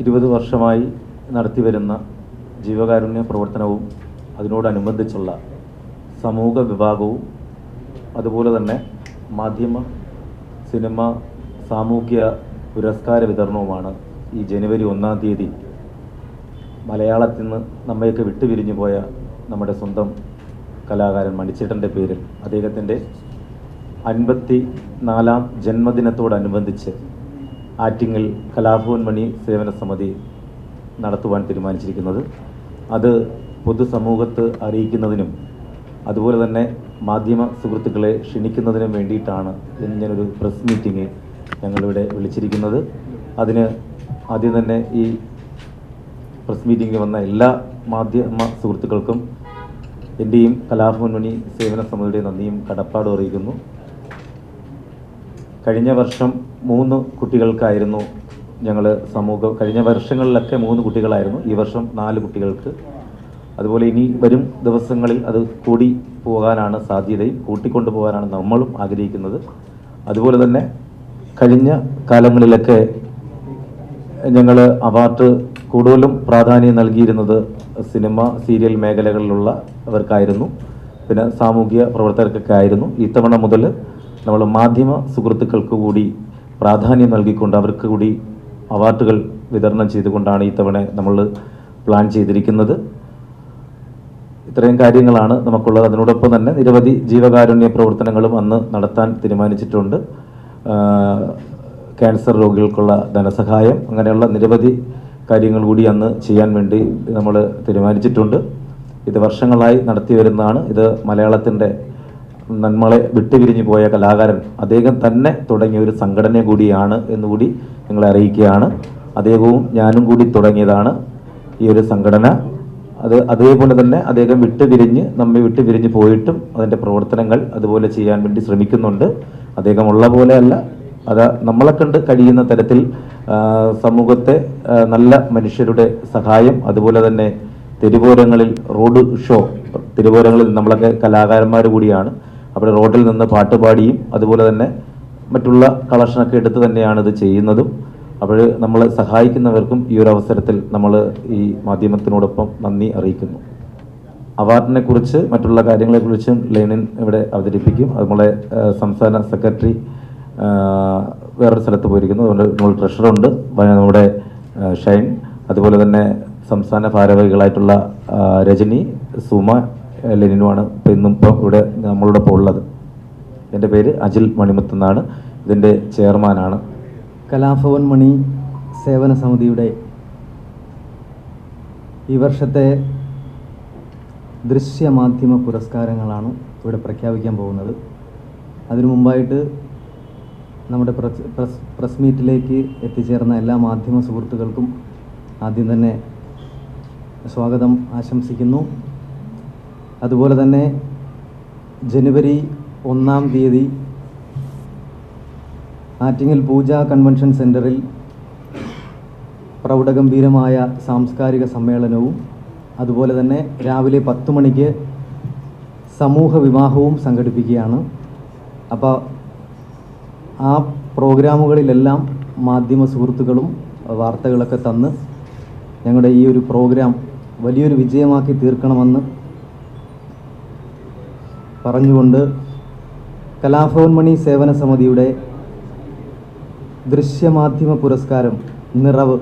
ഇരുപത് വർഷമായി നടത്തിവരുന്ന ജീവകാരുണ്യ പ്രവർത്തനവും അതിനോടനുബന്ധിച്ചുള്ള സമൂഹ വിഭാഗവും അതുപോലെ തന്നെ മാധ്യമ സിനിമ സാമൂഹ്യ പുരസ്കാര വിതരണവുമാണ് ഈ ജനുവരി ഒന്നാം തീയതി മലയാളത്തിൽ നിന്ന് നമ്മയൊക്കെ വിട്ടുപിരിഞ്ഞു പോയ നമ്മുടെ സ്വന്തം കലാകാരൻ മണിച്ചേട്ടന്റെ പേരിൽ അദ്ദേഹത്തിന്റെ അൻപത്തി നാലാം ജന്മദിനത്തോടനുബന്ധിച്ച് ആറ്റിങ്ങൽ കലാഭവൻ മണി സേവന സമിതി നടത്തുവാൻ തീരുമാനിച്ചിരിക്കുന്നത്. അത് പൊതുസമൂഹത്ത് അറിയിക്കുന്നതിനും അതുപോലെ തന്നെ മാധ്യമ സുഹൃത്തുക്കളെ ക്ഷണിക്കുന്നതിനും വേണ്ടിയിട്ടാണ് ഇങ്ങനൊരു പ്രസ് മീറ്റിംഗ് ഞങ്ങളിവിടെ വിളിച്ചിരിക്കുന്നത്. അതിന് ആദ്യം തന്നെ ഈ പ്രസ് മീറ്റിംഗിൽ വന്ന എല്ലാ മാധ്യമ സുഹൃത്തുക്കൾക്കും എന്റെയും കലാഭവൻ മണി സേവന സമിതിയുടെ നന്ദിയും കടപ്പാടും അറിയിക്കുന്നു. കഴിഞ്ഞ വർഷം മൂന്ന് കുട്ടികൾക്കായിരുന്നു ഞങ്ങൾ സമൂഹം കഴിഞ്ഞ വർഷങ്ങളിലൊക്കെ മൂന്ന് കുട്ടികളായിരുന്നു. ഈ വർഷം നാല് കുട്ടികൾക്ക്. അതുപോലെ ഇനി വരും ദിവസങ്ങളിൽ അത് കൂടി പോകാനാണ് സാധ്യതയും കൂട്ടിക്കൊണ്ടു പോകാനാണ് നമ്മളും ആഗ്രഹിക്കുന്നത്. അതുപോലെ തന്നെ കഴിഞ്ഞ കാലങ്ങളിലൊക്കെ ഞങ്ങൾ അവാർഡ് കൂടുതലും പ്രാധാന്യം നൽകിയിരുന്നത് സിനിമ സീരിയൽ മേഖലകളിലുള്ളവർക്കായിരുന്നു പിന്നെ സാമൂഹിക പ്രവർത്തകർക്കൊക്കെ ആയിരുന്നു. ഇത്തവണ മുതൽ നമ്മൾ മാധ്യമ സുഹൃത്തുക്കൾക്ക് കൂടി പ്രാധാന്യം നൽകിക്കൊണ്ട് അവർക്ക് കൂടി അവാർഡുകൾ വിതരണം ചെയ്തുകൊണ്ടാണ് ഇത്തവണ നമ്മൾ പ്ലാൻ ചെയ്തിരിക്കുന്നത്. ഇത്രയും കാര്യങ്ങളാണ് നമുക്കുള്ളത്. അതിനോടൊപ്പം തന്നെ നിരവധി ജീവകാരുണ്യ പ്രവർത്തനങ്ങളും അന്ന് നടത്താൻ തീരുമാനിച്ചിട്ടുണ്ട്. ക്യാൻസർ രോഗികൾക്കുള്ള ധനസഹായം അങ്ങനെയുള്ള നിരവധി കാര്യങ്ങൾ കൂടി അന്ന് ചെയ്യാൻ വേണ്ടി നമ്മൾ തീരുമാനിച്ചിട്ടുണ്ട്. ഇത് വർഷങ്ങളായി നടത്തി വരുന്നതാണ്. ഇത് മലയാളത്തിന്റെ നന്മളെ വിട്ടുപിരിഞ്ഞു പോയ കലാകാരൻ. അദ്ദേഹം തന്നെ തുടങ്ങിയ ഒരു സംഘടന കൂടിയാണ് എന്നുകൂടി നിങ്ങളെ അറിയിക്കുകയാണ്. അദ്ദേഹവും ഞാനും കൂടി തുടങ്ങിയതാണ് ഈ ഒരു സംഘടന. അത് അതേപോലെ തന്നെ അദ്ദേഹം വിട്ടുപിരിഞ്ഞ് നമ്മെ വിട്ടുപിരിഞ്ഞ് പോയിട്ടും അതിന്റെ പ്രവർത്തനങ്ങൾ അതുപോലെ ചെയ്യാൻ വേണ്ടി ശ്രമിക്കുന്നുണ്ട്. അദ്ദേഹം ഉള്ള പോലെയല്ല അത് നമ്മളെ കണ്ട് കഴിയുന്ന തരത്തിൽ സമൂഹത്തെ നല്ല മനുഷ്യരുടെ സഹായം അതുപോലെ തന്നെ തെരുവോരങ്ങളിൽ റോഡ് ഷോ തെരുവോരങ്ങളിൽ നമ്മളൊക്കെ കലാകാരന്മാർ കൂടിയാണ്. അവിടെ റോഡിൽ നിന്ന് പാട്ട് പാടിയും അതുപോലെ തന്നെ മറ്റുള്ള കളക്ഷനൊക്കെ എടുത്ത് തന്നെയാണ് ഇത് ചെയ്യുന്നതും. അപ്പോൾ നമ്മൾ സഹായിക്കുന്നവർക്കും ഈ ഒരു അവസരത്തിൽ നമ്മൾ ഈ മാധ്യമത്തിനോടൊപ്പം നന്ദി അറിയിക്കുന്നു. അവാർഡിനെ കുറിച്ച് മറ്റുള്ള കാര്യങ്ങളെക്കുറിച്ചും ലെനിൻ ഇവിടെ അവതരിപ്പിക്കും. നമ്മളെ സംസ്ഥാന സെക്രട്ടറി വേറൊരു സ്ഥലത്ത് പോയിരിക്കുന്നു. അതുകൊണ്ട് നമ്മൾ ട്രഷറുണ്ട് നമ്മുടെ ഷൈൻ. അതുപോലെ തന്നെ സംസ്ഥാന ഭാരവാഹികളായിട്ടുള്ള രജനി സുമ ലെനിനുമാണ് ഇപ്പോൾ ഇന്നും ഇപ്പോൾ ഇവിടെ നമ്മളോടൊപ്പം ഉള്ളത്. എന്റെ പേര് അജിൽ മണിമുത്ത് എന്നാണ്. ഇതിന്റെ ചെയർമാനാണ്. കലാഭവൻ മണി സേവന സമിതിയുടെ ഈ വർഷത്തെ ദൃശ്യമാധ്യമ പുരസ്കാരങ്ങളാണ് ഇവിടെ പ്രഖ്യാപിക്കാൻ പോകുന്നത്. അതിനു മുമ്പായിട്ട് നമ്മുടെ പ്രസ് പ്രസ് പ്രസ് മീറ്റിലേക്ക് എത്തിച്ചേർന്ന എല്ലാ മാധ്യമ സുഹൃത്തുക്കൾക്കും ആദ്യം തന്നെ സ്വാഗതം ആശംസിക്കുന്നു. അതുപോലെ തന്നെ ജനുവരി ഒന്നാം തീയതി ആറ്റിങ്ങൽ പൂജ കൺവെൻഷൻ സെന്ററിൽ പ്രൗഢഗംഭീരമായ സാംസ്കാരിക സമ്മേളനവും അതുപോലെ തന്നെ രാവിലെ പത്ത് മണിക്ക് സമൂഹ വിവാഹവും സംഘടിപ്പിക്കുകയാണ്. അപ്പോൾ ആ പ്രോഗ്രാമുകളിലെല്ലാം മാധ്യമ സുഹൃത്തുക്കളും വാർത്തകളൊക്കെ തന്ന് ഞങ്ങളുടെ ഈ ഒരു പ്രോഗ്രാം വലിയൊരു വിജയമാക്കി തീർക്കണമെന്ന് പറഞ്ഞുകൊണ്ട് കലാഭവൻ മണി സേവന സമിതിയുടെ ദൃശ്യമാധ്യമ പുരസ്കാരം നിറവ്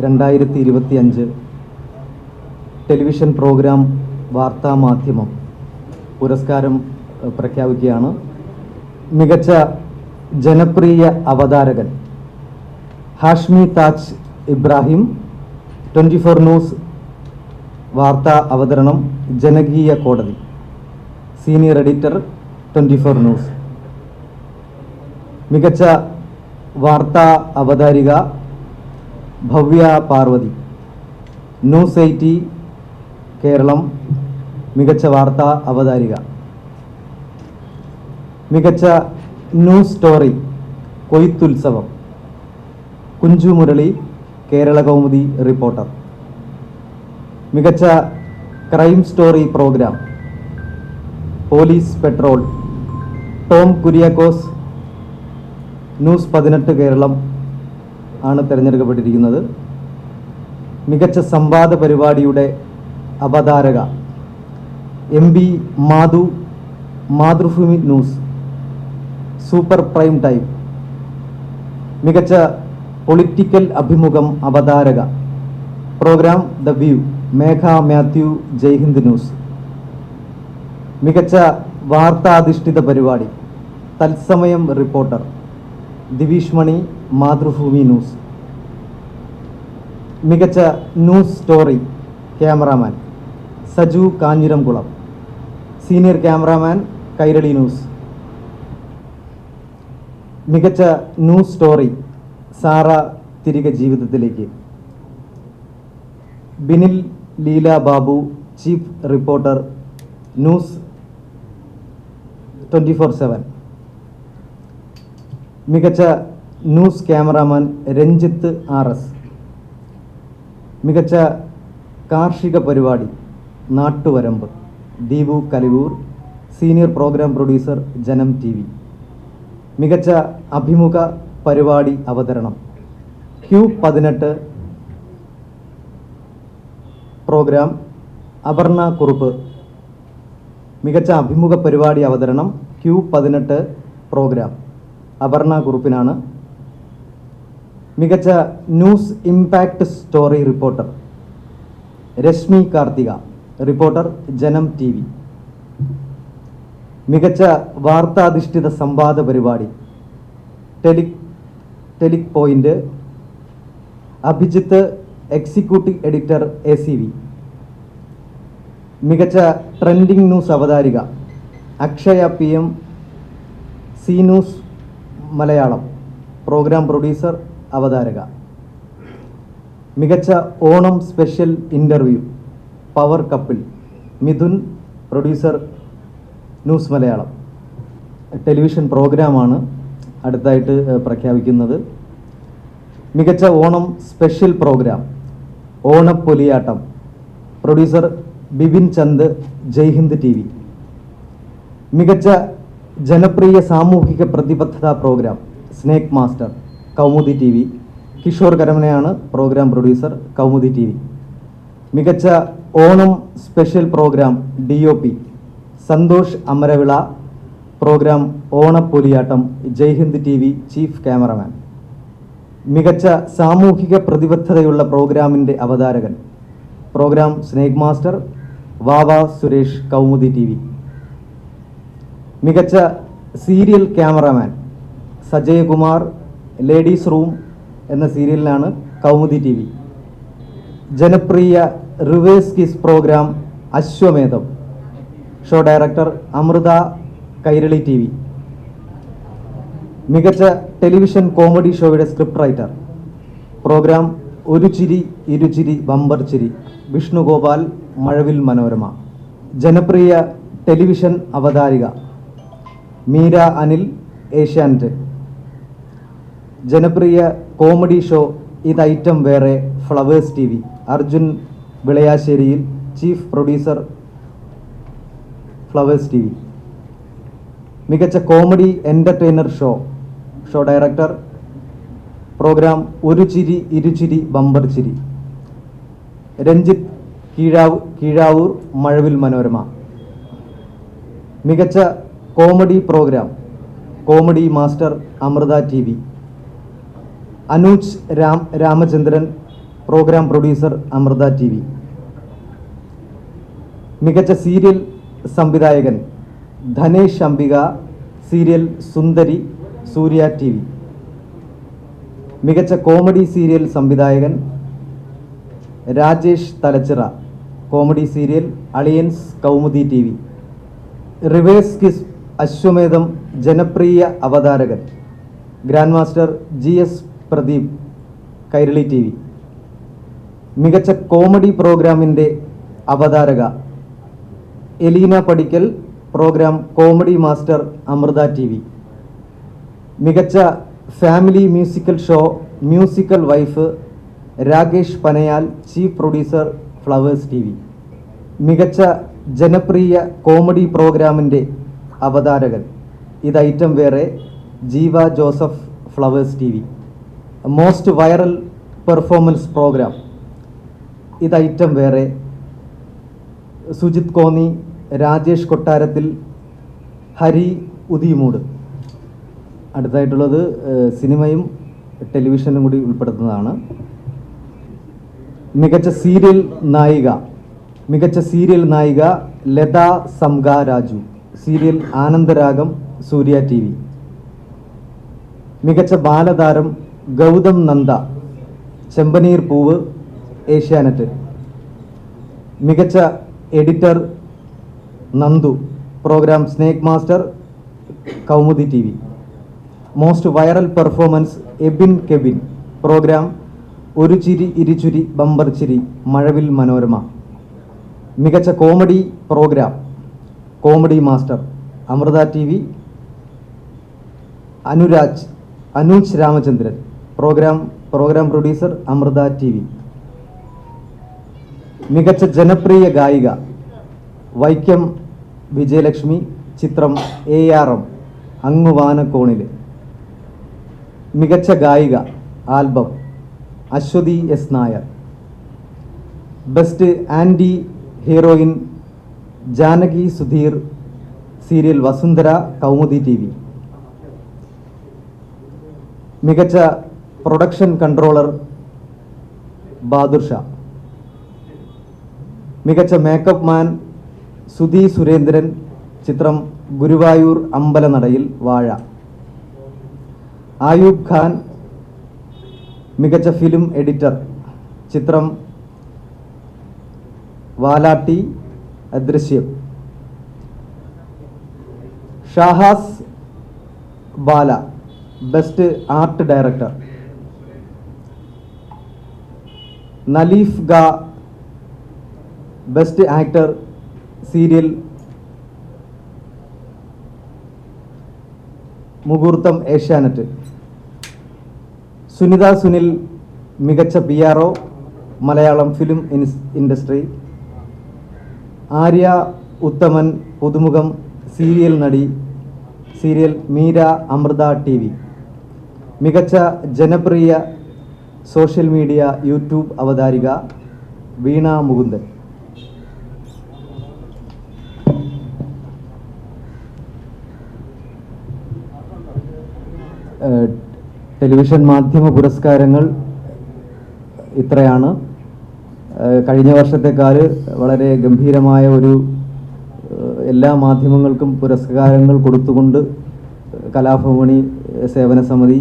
രണ്ടായിരത്തി ഇരുപത്തി അഞ്ച് ടെലിവിഷൻ പ്രോഗ്രാം വാർത്താ മാധ്യമം പുരസ്കാരം പ്രഖ്യാപിക്കുകയാണ്. മികച്ച ജനപ്രിയ അവതാരകൻ Hashmi Taj Ibrahim twenty four news വാർത്താ അവതരണം ജനകീയ കോടതി. Senior editor twenty four news. മികച്ച വാർത്താ അവതാരിക Bhavya Parvathi. News eighteen Keralam. മികച്ച വാർത്താ അവതാരിക. മികച്ച ന്യൂസ് സ്റ്റോറി കൊയ്ത്തുത്സവം. കുഞ്ചു മുരളി കേരള കൗമുദി റിപ്പോർട്ടർ. മികച്ച crime story program police patrol Tom Kuriakose news പതിനെട്ട് കേരളം ആണ് തിരഞ്ഞെടുക്കപ്പെട്ടിരിക്കുന്നത്. മികച്ച സംവാദ പരിപാടിയുടെ അവതാരക. M B Madhu Mathrubhumi news. Super prime time. മികച്ച പൊളിറ്റിക്കൽ അഭിമുഖം അവതാരക program the view Megha Mathew Jaihind news മികച്ച വാർത്താധിഷ്ഠിത പരിപാടി. തത്സമയം റിപ്പോർട്ടർ. ദിവീഷ് മണി മാതൃഭൂമി ന്യൂസ്. മികച്ച news story cameraman. Saju Kanjiramkulam. Senior cameraman Kairali news. മികച്ച ന്യൂസ് സ്റ്റോറി സാറ തിരികെ ജീവിതത്തിലേക്ക്. Binil Leela Babu chief reporter news twenty four seven. മികച്ച news cameraman Ranjith R S. മികച്ച കാർഷിക പരിപാടി നാട്ടുവരമ്പ് Deepu Kalivoor senior program producer Janam T മികച്ച അഭിമുഖ പരിപാടി അവതരണം. ക്യു പതിനെട്ട്. പ്രോഗ്രാം അപർണ കുറുപ്പ്. മികച്ച അഭിമുഖ പരിപാടി അവതരണം. ക്യു പതിനെട്ട് പ്രോഗ്രാം അപർണ കുറുപ്പിനാണ്. മികച്ച news impact story reporter. Reshmi Karthika reporter Janam T V. മികച്ച വാർത്താധിഷ്ഠിത സംവാദ പരിപാടി. Tele ടെലിക് point Abhijith executive editor A C V മികച്ച trending news അവതാരിക Akshaya P M C news Malayalam. Programme producer അവതാരക. മികച്ച Onam special interview power couple Mithun producer news Malayalam. Television പ്രോഗ്രാമാണ് അടുത്തായിട്ട് പ്രഖ്യാപിക്കുന്നത്. മികച്ച Onam special programme Onappoliyattam. Producer Bipin Chand Jaihind T V. മികച്ച ജനപ്രിയ സാമൂഹിക പ്രതിബദ്ധത programme snake master Kaumudi T V. Kishore കരമനയാണ് programme producer Kaumudi T V. മികച്ച Onam special programme D O P. Santhosh Amaravila programme Onappoliyattam Jaihind T V chief cameraman. മികച്ച സാമൂഹിക പ്രതിബദ്ധതയുള്ള പ്രോഗ്രാമിന്റെ അവതാരകൻ. Programme snake master Vava Suresh Kaumudi T V. മികച്ച serial cameraman Sajayakumar ladies room എന്ന സീരിയലിലാണ് Kaumudi T V. ജനപ്രിയ reverse quiz programme Ashwamedham. Show director Amrita Kairali T V. മികച്ച ടെലിവിഷൻ കോമഡി ഷോയുടെ സ്ക്രിപ്റ്റ് റൈറ്റർ. പ്രോഗ്രാം ഒരു ചിരി ഇരുചിരി ബമ്പർ ചിരി. വിഷ്ണുഗോപാൽ മഴവിൽ മനോരമ. ജനപ്രിയ ടെലിവിഷൻ അവതാരിക. മീര അനിൽ ഏഷ്യാനെറ്റ്. ജനപ്രിയ കോമഡി ഷോ ഇത് ഐറ്റം വേറെ flowers T V. Arjun വിളയാശ്ശേരിയിൽ chief producer Flowers T V. മികച്ച comedy entertainer show show director program ഒരു ചിരി ഇരുചിരി ബമ്പർ ചിരി. രഞ്ജിത്ത് കീഴാവ് കീഴാവൂർ മഴവിൽ മനോരമ. മികച്ച comedy program comedy master Amrita T V. Anuj Ram Ramachandran program producer Amrita T V. മികച്ച serial സംവിധായകൻ Dhanesh Ambika serial സുന്ദരി Surya T V. മികച്ച comedy serial സംവിധായകൻ Rajesh Thalachira. Comedy serial Aliyans Kaumudi T V. Reverse quiz Ashwamedham ജനപ്രിയ അവതാരകൻ. Grand master G S Pradeep Kairali T V. മികച്ച comedy പ്രോഗ്രാമിന്റെ അവതാരക Elena Padikkal program comedy master Amrita T V. മികച്ച family musical show musical wife Rakesh Panayal chief producer Flowers T V. മികച്ച ജനപ്രിയ comedy പ്രോഗ്രാമിന്റെ അവതാരകൻ. ഇത് ഐറ്റം വേറെ Jeeva Joseph Flowers T V. Most viral performance program. ഇത് item വേറെ സുജിത് കോന്നി രാജേഷ് കൊട്ടാരത്തിൽ ഹരി ഉദിമൂട്. അടുത്തായിട്ടുള്ളത് സിനിമയും ടെലിവിഷനും കൂടി ഉൾപ്പെടുത്തുന്നതാണ്. മികച്ച സീരിയൽ നായിക മികച്ച സീരിയൽ നായിക Latha Sanga Raju serial Anandaragam Surya T V. മികച്ച ബാലതാരം ഗൗതം നന്ദ ചെമ്പനീർ പൂവ് ഏഷ്യാനെറ്റ്. മികച്ച editor Nandu. Program snake master Kaumudi T V. Most viral performance Abin Kebin. Program ഒരു ചിരി ഇരുചുരി ബമ്പർ ചിരി മഴവിൽ മനോരമ. മികച്ച comedy program comedy master Amrita T V. Anuraj Anuj Ramachandran. Program program producer Amrita T V. മികച്ച ജനപ്രിയ ഗായിക വൈക്കം വിജയലക്ഷ്മി ചിത്രം A R M അങ്ങുവാനക്കോണിൽ മികച്ച ഗായിക album Ashwathy S Nair. Best anti heroine Janaki Sudheer serial Vasundhara Kaumudi T V. മികച്ച production controller Badur Shah. മികച്ച makeup മാൻ സുധി സുരേന്ദ്രൻ ചിത്രം ഗുരുവായൂർ അമ്പലനടയിൽ വാഴ. ആയൂബ് ഖാൻ മികച്ച ഫിലിം എഡിറ്റർ. ചിത്രം വാലാട്ടി അദൃശ്യം. Shahas Bala best art director. Naleef ഗ ബെസ്റ്റ് ആക്ടർ. സീരിയൽ മുഹൂർത്തം ഏഷ്യാനെറ്റ്. സുനിത സുനിൽ മികച്ച P R O Malayalam film industry. Arya Uthaman പുതുമുഖം സീരിയൽ നടി serial Meera Amrita T V. മികച്ച ജനപ്രിയ സോഷ്യൽ മീഡിയ യൂട്യൂബ് അവതാരിക വീണ മുകുന്ദൻ. ടെലിവിഷൻ മാധ്യമ പുരസ്കാരങ്ങൾ ഇത്രയാണ്. കഴിഞ്ഞ വർഷത്തെക്കാൾ വളരെ ഗംഭീരമായ ഒരു എല്ലാ മാധ്യമങ്ങൾക്കും പുരസ്കാരങ്ങൾ കൊടുത്തുകൊണ്ട് കലാഭവണി സേവന സമിതി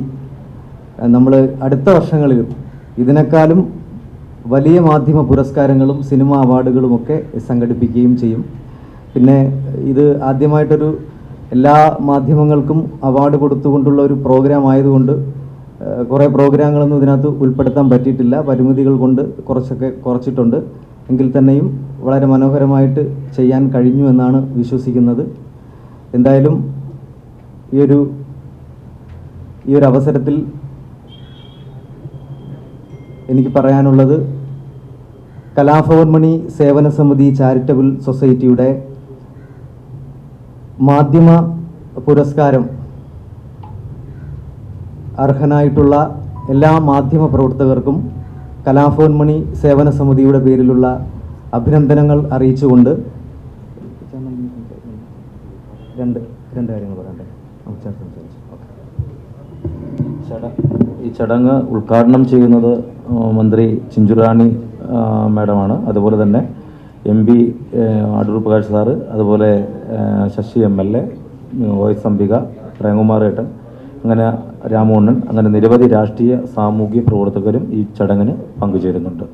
നമ്മൾ അടുത്ത വർഷങ്ങളിലും ഇതിനേക്കാളും വലിയ മാധ്യമ പുരസ്കാരങ്ങളും സിനിമ അവാർഡുകളുമൊക്കെ സംഘടിപ്പിക്കുകയും ചെയ്യും. പിന്നെ ഇത് ആദ്യമായിട്ടൊരു എല്ലാ മാധ്യമങ്ങൾക്കും അവാർഡ് കൊടുത്തുകൊണ്ടുള്ള ഒരു പ്രോഗ്രാം ആയതുകൊണ്ട് കുറേ പ്രോഗ്രാമുകളൊന്നും ഇതിനകത്ത് ഉൾപ്പെടുത്താൻ പറ്റിയിട്ടില്ല. പരിമിതികൾ കൊണ്ട് കുറച്ചൊക്കെ കുറച്ചിട്ടുണ്ട്. എങ്കിൽ തന്നെയും വളരെ മനോഹരമായിട്ട് ചെയ്യാൻ കഴിഞ്ഞു എന്നാണ് വിശ്വസിക്കുന്നത്. എന്തായാലും ഈ ഒരു ഈ ഒരു അവസരത്തിൽ എനിക്ക് പറയാനുള്ളത് കലാഭവൻ മണി സേവന സമിതി ചാരിറ്റബിൾ സൊസൈറ്റിയുടെ മാധ്യമ പുരസ്കാരം അർഹനായിട്ടുള്ള എല്ലാ മാധ്യമ പ്രവർത്തകർക്കും കലാഭവൻ മണി സേവന സമിതിയുടെ പേരിലുള്ള അഭിനന്ദനങ്ങൾ അറിയിച്ചുകൊണ്ട് രണ്ട് രണ്ട് കാര്യങ്ങൾ പറയണ്ടേ ഈ ചടങ്ങ് ഉദ്ഘാടനം ചെയ്യുന്നത് മന്ത്രി ചിഞ്ചുറാണി മാഡമാണ്. അതുപോലെ തന്നെ M P Adoor Prakash sir അതുപോലെ Sasi M L A vice Ambika Premkumar ഏട്ടൻ അങ്ങനെ രാമോണ്ണൻ അങ്ങനെ നിരവധി രാഷ്ട്രീയ സാമൂഹ്യ പ്രവർത്തകരും ഈ ചടങ്ങിന് പങ്കുചേരുന്നുണ്ട്.